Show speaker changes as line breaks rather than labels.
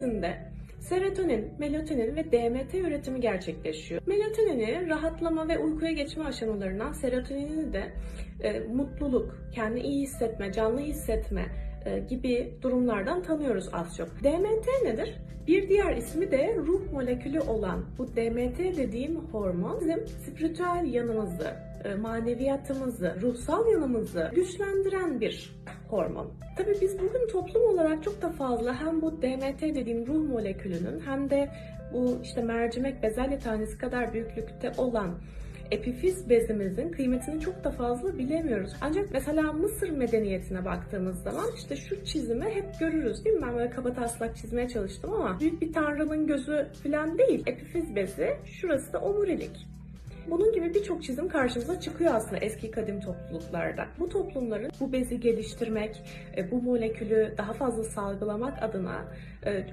de serotonin, melatonin ve DMT üretimi gerçekleşiyor. Melatonini rahatlama ve uykuya geçme aşamalarından, serotonini de e, mutluluk, kendini iyi hissetme, canlı hissetme e, gibi durumlardan tanıyoruz az çok. DMT nedir? Bir diğer ismi de ruh molekülü olan bu DMT dediğim hormon bizim spiritüel yanımızı, e, maneviyatımızı, ruhsal yanımızı güçlendiren bir hormon. Tabii biz bugün toplum olarak çok da fazla hem bu DMT dediğim ruh molekülünün hem de bu işte mercimek bezelye tanesi kadar büyüklükte olan epifiz bezimizin kıymetini çok da fazla bilemiyoruz. Ancak mesela Mısır medeniyetine baktığımız zaman işte şu çizimi hep görürüz değil mi? Ben böyle kaba taslak çizmeye çalıştım ama büyük bir tanrının gözü falan değil. Epifiz bezi, şurası da omurilik. Bunun gibi birçok çizim karşımıza çıkıyor aslında eski kadim topluluklarda. Bu toplumların bu bezi geliştirmek, e, bu molekülü daha fazla salgılamak adına e,